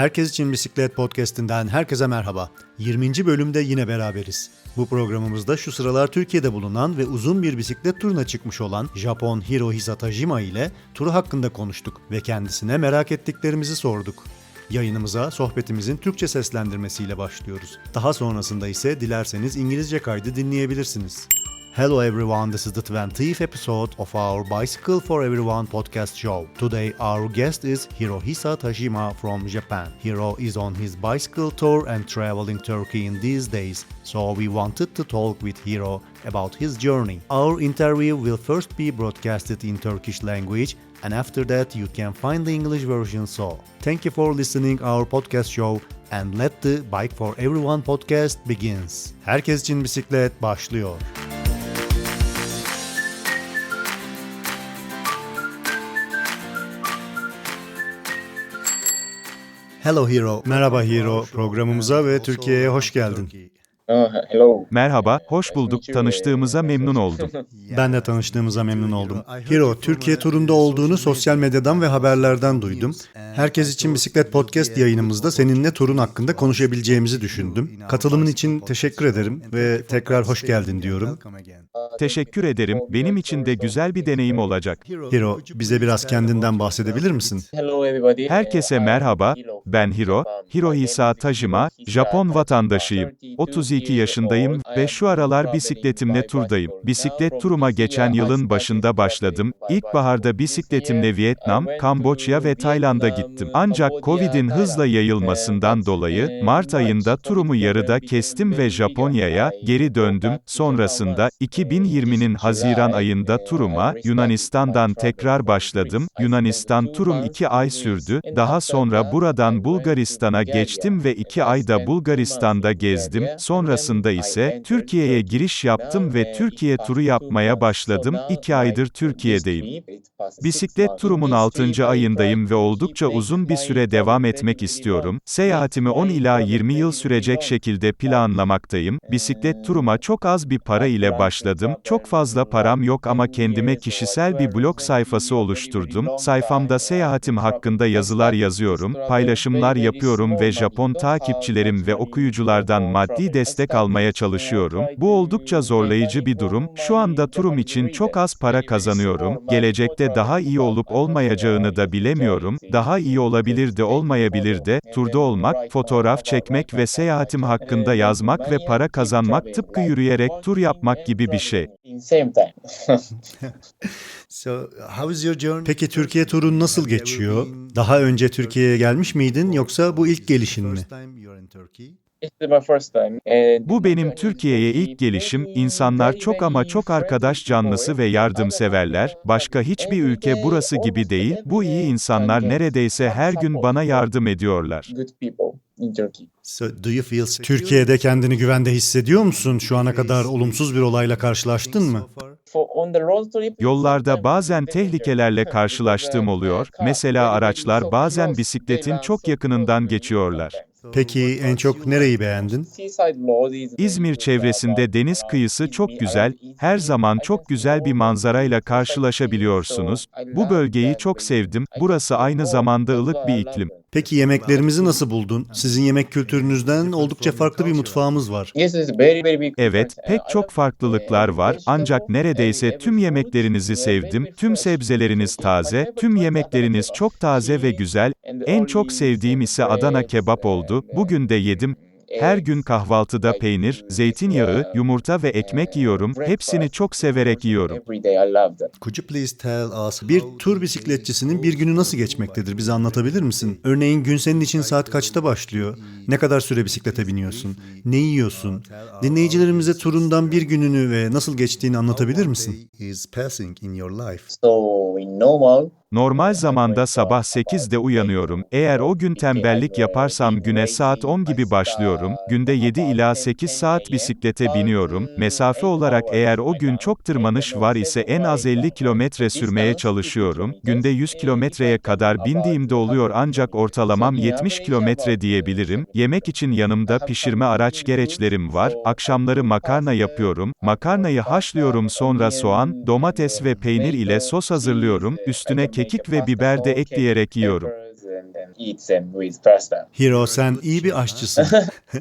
Herkes için Bisiklet Podcast'inden herkese merhaba. 20. bölümde yine beraberiz. Bu programımızda şu sıralar Türkiye'de bulunan ve uzun bir bisiklet turuna çıkmış olan Japon Hirohisa Tajima ile turu hakkında konuştuk ve kendisine merak ettiklerimizi sorduk. Yayınımıza sohbetimizin Türkçe seslendirmesiyle başlıyoruz. Daha sonrasında ise dilerseniz İngilizce kaydı dinleyebilirsiniz. Hello everyone, this is the 20th episode of our Bicycle for Everyone podcast show. Today our guest is Hirohisa Tajima from Japan. Hiro is on his bicycle tour and traveling Turkey in these days, so we wanted to talk with Hiro about his journey. Our interview will first be broadcasted in Turkish language and after that you can find the English version so. Thank you for listening our podcast show and let the Bike for Everyone podcast begins. Herkes için bisiklet başlıyor. Hello Hero. Merhaba Hero. Programımıza ve Türkiye'ye hoş geldin. Merhaba, hoş bulduk. Tanıştığımıza memnun oldum. Ben de tanıştığımıza memnun oldum. Hero, Türkiye turunda olduğunu sosyal medyadan ve haberlerden duydum. Herkes için Bisiklet Podcast yayınımızda seninle turun hakkında konuşabileceğimizi düşündüm. Katılımın için teşekkür ederim ve tekrar hoş geldin diyorum. Teşekkür ederim. Benim için de güzel bir deneyim olacak. Hero, bize biraz kendinden bahsedebilir misin? Herkese merhaba. Ben Hiro, Hirohisa Tajima, Japon vatandaşıyım. 32 yaşındayım ve şu aralar bisikletimle turdayım. Bisiklet turuma geçen yılın başında başladım. İlkbaharda bisikletimle Vietnam, Kamboçya ve Tayland'a gittim. Ancak Covid'in hızla yayılmasından dolayı Mart ayında turumu yarıda kestim ve Japonya'ya geri döndüm. Sonrasında 2020'nin Haziran ayında turuma Yunanistan'dan tekrar başladım. Yunanistan turum 2 ay sürdü. Daha sonra buradan Bulgaristan'a geçtim ve 2 ayda Bulgaristan'da gezdim. Sonrasında ise Türkiye'ye giriş yaptım ve Türkiye turu yapmaya başladım. 2 aydır Türkiye'deyim. Bisiklet turumun 6. ayındayım ve oldukça uzun bir süre devam etmek istiyorum. Seyahatimi 10 ila 20 yıl sürecek şekilde planlamaktayım. Bisiklet turuma çok az bir para ile başladım. Çok fazla param yok ama kendime kişisel bir blog sayfası oluşturdum. Sayfamda seyahatim hakkında yazılar yazıyorum, paylaşımlar yapıyorum ve Japon takipçilerim ve okuyuculardan maddi destek almaya çalışıyorum. Bu oldukça zorlayıcı bir durum. Şu anda turum için çok az para kazanıyorum. Gelecekte daha iyi olup olmayacağını da bilemiyorum. Daha iyi olabilir de olmayabilir de. Turda olmak, fotoğraf çekmek ve seyahatim hakkında yazmak ve para kazanmak tıpkı yürüyerek tur yapmak gibi bir şey. In same time. Peki Türkiye turun nasıl geçiyor? Daha önce Türkiye'ye gelmiş miydin yoksa bu ilk gelişin mi? It's my first time. And Bu benim Türkiye'ye ilk gelişim, insanlar çok ama çok arkadaş canlısı ve yardımseverler, başka hiçbir ülke burası gibi değil, bu iyi insanlar neredeyse her gün bana yardım ediyorlar. Türkiye'de kendini güvende hissediyor musun? Şu ana kadar olumsuz bir olayla karşılaştın mı? Yollarda bazen tehlikelerle karşılaştığım oluyor, mesela araçlar bazen bisikletin çok yakınından geçiyorlar. Peki en çok nereyi beğendin? İzmir çevresinde deniz kıyısı çok güzel, her zaman çok güzel bir manzarayla karşılaşabiliyorsunuz. Bu bölgeyi çok sevdim, burası aynı zamanda ılık bir iklim. Peki yemeklerimizi nasıl buldun? Sizin yemek kültürünüzden oldukça farklı bir mutfağımız var. Evet, pek çok farklılıklar var, ancak neredeyse tüm yemeklerinizi sevdim, tüm sebzeleriniz taze, tüm yemekleriniz çok taze ve güzel. En çok sevdiğim ise Adana kebap oldu, bugün de yedim. Her gün kahvaltıda peynir, zeytinyağı, yumurta ve ekmek yiyorum, hepsini çok severek yiyorum. Could you please tell us bir tur bisikletçisinin bir günü nasıl geçmektedir? Bize anlatabilir misin? Örneğin gün senin için saat kaçta başlıyor? Ne kadar süre bisiklete biniyorsun? Ne yiyorsun? Dinleyicilerimize turundan bir gününü ve nasıl geçtiğini anlatabilir misin? So in normal, Normal zamanda sabah 8'de uyanıyorum. Eğer o gün tembellik yaparsam güne saat 10 gibi başlıyorum. Günde 7 ila 8 saat bisiklete biniyorum. Mesafe olarak eğer o gün çok tırmanış var ise en az 50 kilometre sürmeye çalışıyorum. Günde 100 kilometreye kadar bindiğimde oluyor ancak ortalamam 70 kilometre diyebilirim. Yemek için yanımda pişirme araç gereçlerim var. Akşamları makarna yapıyorum. Makarnayı haşlıyorum sonra soğan, domates ve peynir ile sos hazırlıyorum. Üstüne kekik ve biber de ekleyerek yiyorum. Hiro sen iyi bir aşçısın.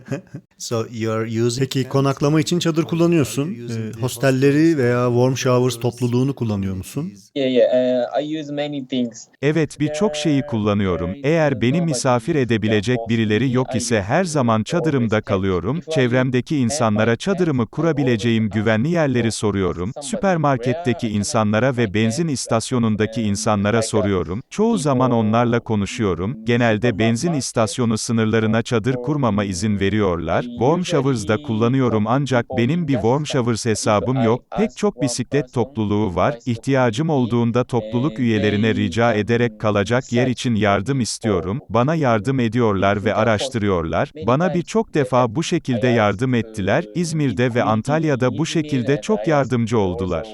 so you're using Peki konaklama için çadır kullanıyorsun. Ee, hostelleri veya warm showers topluluğunu kullanıyor musun? Yeah, yeah. Uh, I use many things. Evet birçok şeyi kullanıyorum. Eğer beni misafir edebilecek birileri yok ise her zaman çadırımda kalıyorum. Çevremdeki insanlara çadırımı kurabileceğim güvenli yerleri soruyorum. Süpermarketteki insanlara ve benzin istasyonundaki insanlara soruyorum. Çoğu zaman onlarla konuşuyorum. Genelde benzin istasyonu sınırlarına çadır kurmama izin veriyorlar. Warm Showers'da kullanıyorum ancak benim bir Warm Showers hesabım yok. Pek çok bisiklet topluluğu var. İhtiyacım olduğunda topluluk üyelerine rica ederek kalacak yer için yardım istiyorum. Bana yardım ediyorlar ve araştırıyorlar. Bana birçok defa bu şekilde yardım ettiler. İzmir'de ve Antalya'da bu şekilde çok yardımcı oldular.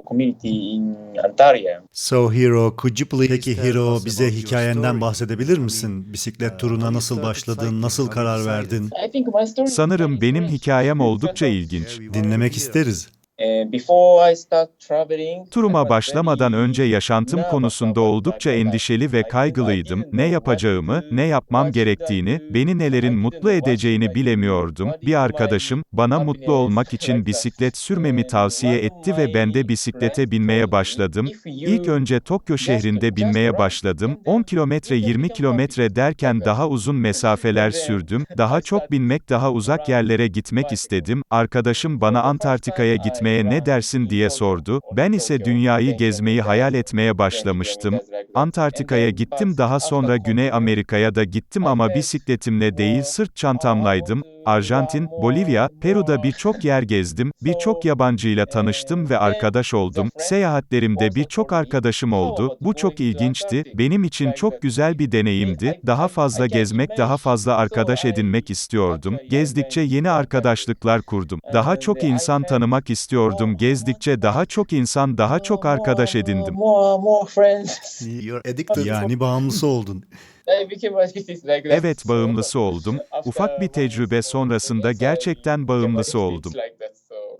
So Hiro, could you please... Peki Hiro bize hikayenden bahsedebilir misin? Bisiklet turuna nasıl başladın, nasıl karar verdin? Sanırım benim hikayem oldukça ilginç. Dinlemek isteriz. Turuma başlamadan önce yaşantım konusunda oldukça endişeli ve kaygılıydım. Ne yapacağımı, ne yapmam gerektiğini, beni nelerin mutlu edeceğini bilemiyordum. Bir arkadaşım bana mutlu olmak için bisiklet sürmemi tavsiye etti ve ben de bisiklete binmeye başladım. İlk önce Tokyo şehrinde binmeye başladım. 10 kilometre 20 kilometre derken daha uzun mesafeler sürdüm. Daha çok binmek, daha uzak yerlere gitmek istedim. Arkadaşım bana Antarktika'ya gitmek gitmeye ne dersin diye sordu. Ben ise dünyayı gezmeyi hayal etmeye başlamıştım. Antarktika'ya gittim daha sonra Güney Amerika'ya da gittim ama bisikletimle değil sırt çantamlaydım. Arjantin, Bolivya, Peru'da birçok yer gezdim, birçok yabancıyla tanıştım ve arkadaş oldum. Seyahatlerimde birçok arkadaşım oldu. Bu çok ilginçti. Benim için çok güzel bir deneyimdi. Daha fazla gezmek, daha fazla arkadaş edinmek istiyordum. Gezdikçe yeni arkadaşlıklar kurdum. Daha çok insan tanımak istiyordum. Gezdikçe daha çok insan, daha çok arkadaş edindim. Yani bağımlısı oldun. That. Evet, bağımlısı oldum. Ufak bir tecrübe sonrasında gerçekten bağımlısı oldum.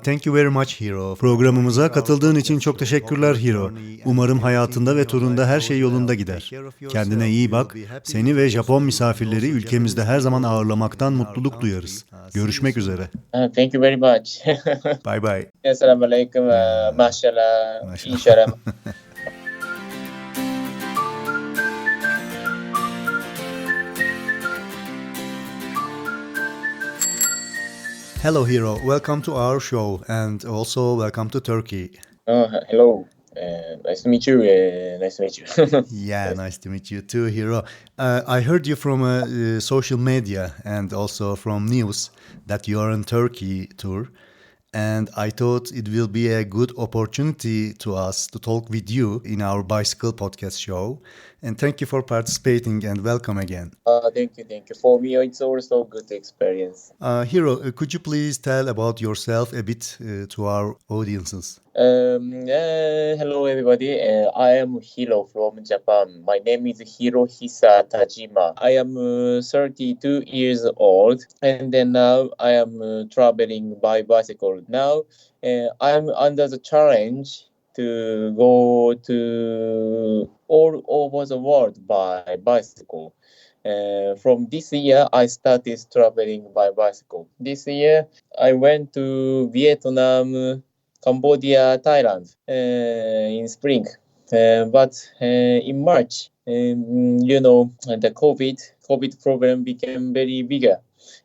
Thank you very much Hiro. Programımıza katıldığın için çok teşekkürler Hiro. Umarım hayatında ve turunda her şey yolunda gider. Kendine iyi bak. Seni ve Japon misafirleri ülkemizde her zaman ağırlamaktan mutluluk duyarız. Görüşmek üzere. Thank you very much. Bye bye. Assalamualaikum. Uh, mashallah. Mashallah. Hello Hero. Welcome to our show and also welcome to Turkey. Oh, hello. Uh, nice to meet you. Uh, nice to meet you. Yeah, nice to meet you too, Hero. Uh, I heard you from uh, uh, social media and also from news that you are on Turkey tour, and I thought it will be a good opportunity to us to talk with you in our bicycle podcast show. And thank you for participating and welcome again. uh, thank you, thank you. For me, it's also a good experience. Uh, Hiro, uh, could you please tell about yourself a bit uh, to our audiences? Um, uh, hello, everybody. Uh, I am Hiro from Japan. My name is Hirohisa Tajima. I am uh, 32 years old, and then now I am uh, traveling by bicycle. Now uh, I am under the challenge to go to all over the world by bicycle. Uh, from this year, I started traveling by bicycle. This year, I went to Vietnam, Cambodia, Thailand uh, in spring. Uh, but uh, in March, um, you know, the COVID COVID problem became very bigger.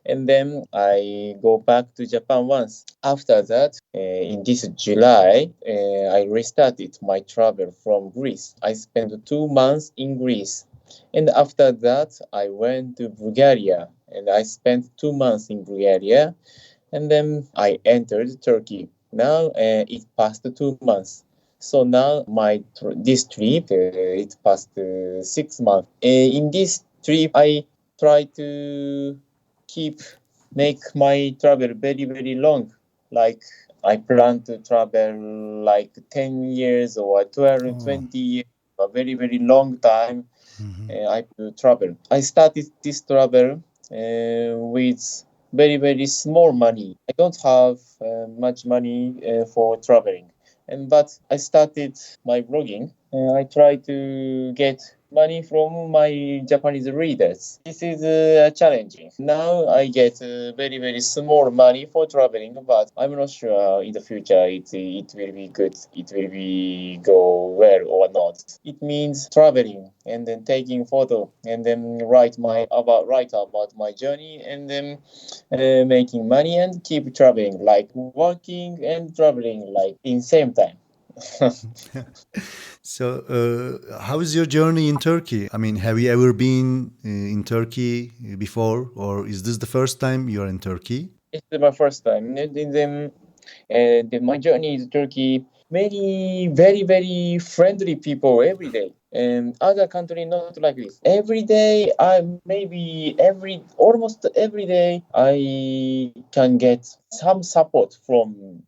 And then I go back to Japan once. After that, uh, in this July, uh, I restarted my travel from Greece. I spent two months in Greece. And after that, I went to Bulgaria and I spent two months in Bulgaria. And then I entered Turkey. Now uh, it passed two months. So now my this trip uh, it passed uh, six months. In this trip, I try to keep make my travel very very long. Like I plan to travel like ten years or 12, Oh. 20 years, a very very long time. Mhm. Uh, I travel. I started this travel uh, with very very small money. I don't have uh, much money uh, for traveling, and but I started my blogging. I try to get money from my Japanese readers. This is uh, challenging. Now I get uh, very very small money for traveling, but I'm not sure in the future it it will be good. It will be go well or not. It means traveling and then taking photo and then write my about write about my journey and then uh, making money and keep traveling like working and traveling like in same time. So, uh, how is your journey in Turkey? I mean, have you ever been uh, in Turkey before, or is this the first time you are in Turkey? It's my first time. And then, uh, the, my journey is Turkey. Many very very friendly people every day. And other country not like this. Every day, I maybe every almost every day I can get some support from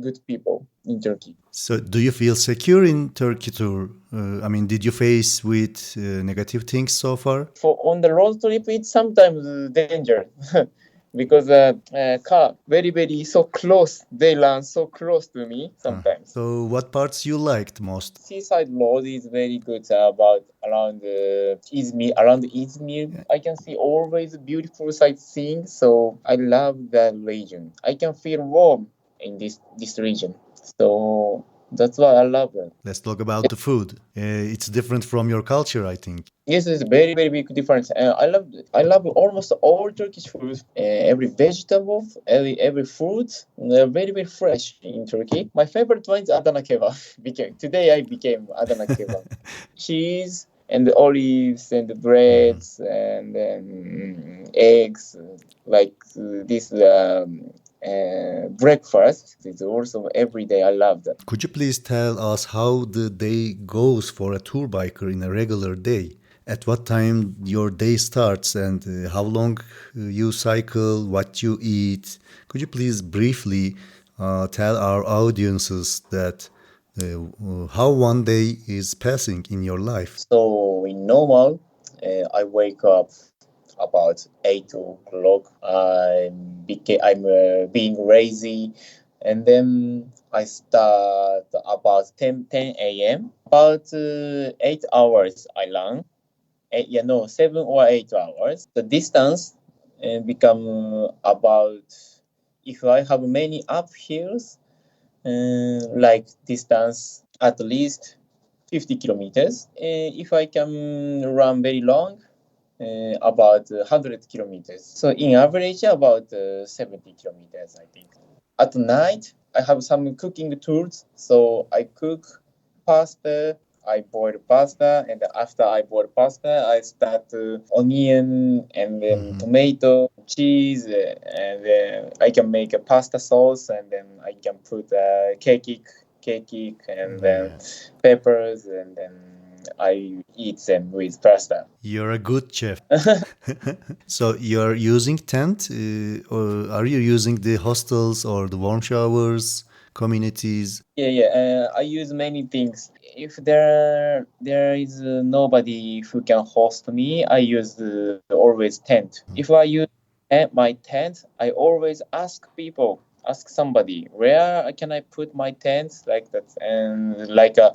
good people in Turkey. So, do you feel secure in Turkey tour? Uh, I mean, did you face with uh, negative things so far? For on the road trip, it's sometimes uh, danger because uh, uh, car very very so close. They land so close to me sometimes. So, what parts you liked most? Seaside road is very good uh, about around uh, Izmir. Around Izmir, I can see always beautiful sightseeing. So I love that region. I can feel warm in this this region. So that's why I love that. Let's talk about the food. Uh, it's different from your culture, I think. Yes, it's very very big difference. Uh, I love I love almost all Turkish food. Uh, every vegetable, every every fruit, they're very very fresh in Turkey. My favorite one is Adana kebab. Became today I became Adana kebab. Cheese and the olives and the breads and then eggs like uh, this um, uh, breakfast It's also every day i love that Could you please tell us how the day goes for a tour biker in a regular day? At what time your day starts and uh, how long uh, you cycle, what you eat? Could you please briefly uh, tell our audiences that uh, how one day is passing in your life? so in normal uh, i wake up about 8 o'clock. I'm beca- i'm uh, being lazy. And then i start about 10 10 a.m about uh, 8 hours i run eight, yeah no 7 or 8 hours. The distance uh, become about if i have many uphills uh, like distance at least 50 kilometers. Uh, if I can run very long, about 100 kilometers. So in average, about uh, 70 kilometers, I think. At night, I have some cooking tools. So I cook pasta. I boil pasta, and after I boil pasta, I start uh, onion and then Mhm. tomato, cheese, uh, and then I can make a pasta sauce, and then I can put uh, cake, cake, and then peppers, and then I eat them with pasta. You're a good chef. so you're using tent, uh, or are you using the hostels or the warm showers, communities? Yeah, yeah. Uh, I use many things. If there there is uh, nobody who can host me, I use uh, always tent. If I use uh, my tent, I always ask people, ask somebody, where can I put my tent like that, and like uh,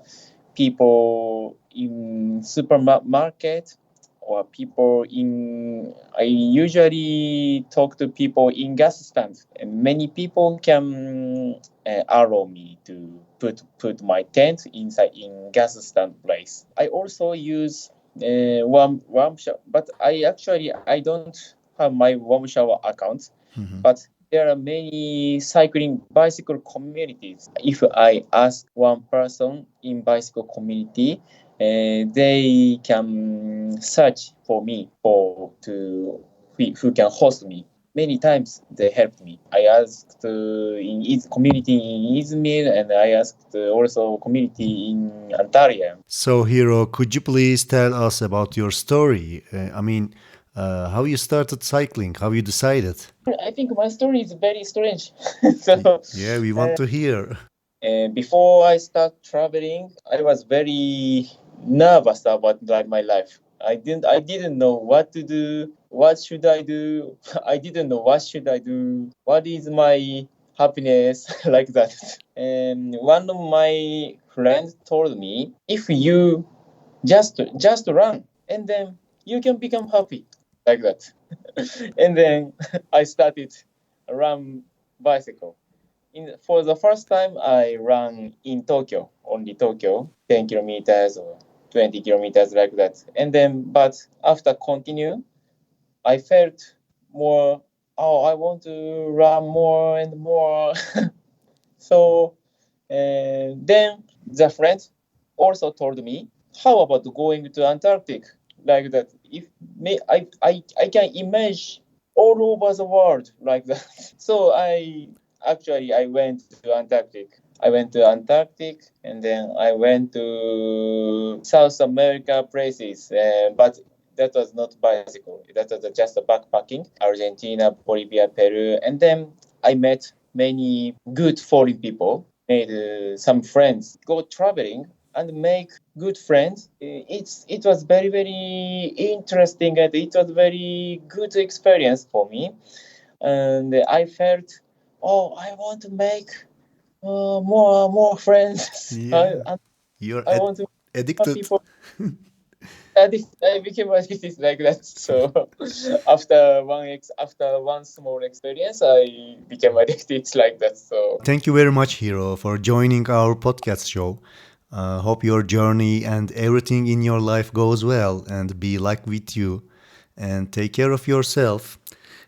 people in supermarket or people in i usually talk to people in gas stands and many people can uh, allow me to put put my tent inside in gas stand place i also use uh, warm warm shower but i actually i don't have my warm shower account Mhm. but there are many cycling bicycle communities. If I ask one person in bicycle community, uh, they can search for me for to who, can host me. Many times they helped me. I asked uh, in Iz- community in Izmir and I asked uh, also community in Antalya. So, Hiro, could you please tell us about your story? Uh, I mean, uh, how you started cycling, how you decided. I think my story is very strange. so Yeah, we want to hear. Uh, before I start traveling, I was very nervous about my life. I didn't I didn't know what to do. What should I do? I didn't know what should I do. What is my happiness like that? And one of my friends told me, if you just just run and then you can become happy like that and then i started run bicycle in for the first time i ran in tokyo only tokyo 10 kilometers or 20 kilometers like that. And then but after continue i felt more oh i want to run more and more. So and then the friend also told me how about going to antarctic? Like that if may i i, I can imagine all over the world like that. So i actually i went to antarctic i went to antarctic and then i went to south america places uh, but that was not bicycle. That was just backpacking. Argentina bolivia peru. And then i met many good foreign people made uh, some friends. Go traveling and make good friends. Uh, it's it was very very interesting and it was very good experience for me. And i felt oh i want to make uh, more more friends Yeah. I, You're I ad- want to addicted. people addict, I became addicted like that. So after one ex, after one small experience, I became addicted like that. So Thank you very much, Hiro, for joining our podcast show. Uh, hope your journey and everything in your life goes well and be like with you. And take care of yourself.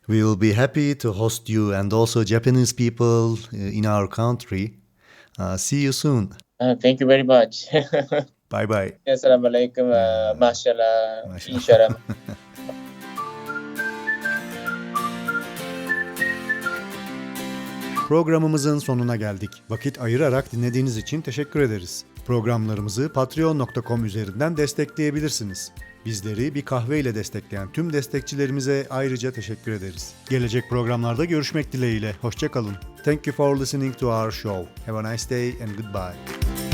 We will be happy to host you and also Japanese people uh, in our country. Uh, see you soon. uh, thank you very much. Bye bye. Assalamualaikum, uh, mashallah, Mashallah. inshallah. Programımızın sonuna geldik. Vakit ayırarak dinlediğiniz için teşekkür ederiz. Programlarımızı patreon.com üzerinden destekleyebilirsiniz. Bizleri bir kahve ile destekleyen tüm destekçilerimize ayrıca teşekkür ederiz. Gelecek programlarda görüşmek dileğiyle. Hoşçakalın. Thank you for listening to our show. Have a nice day and goodbye.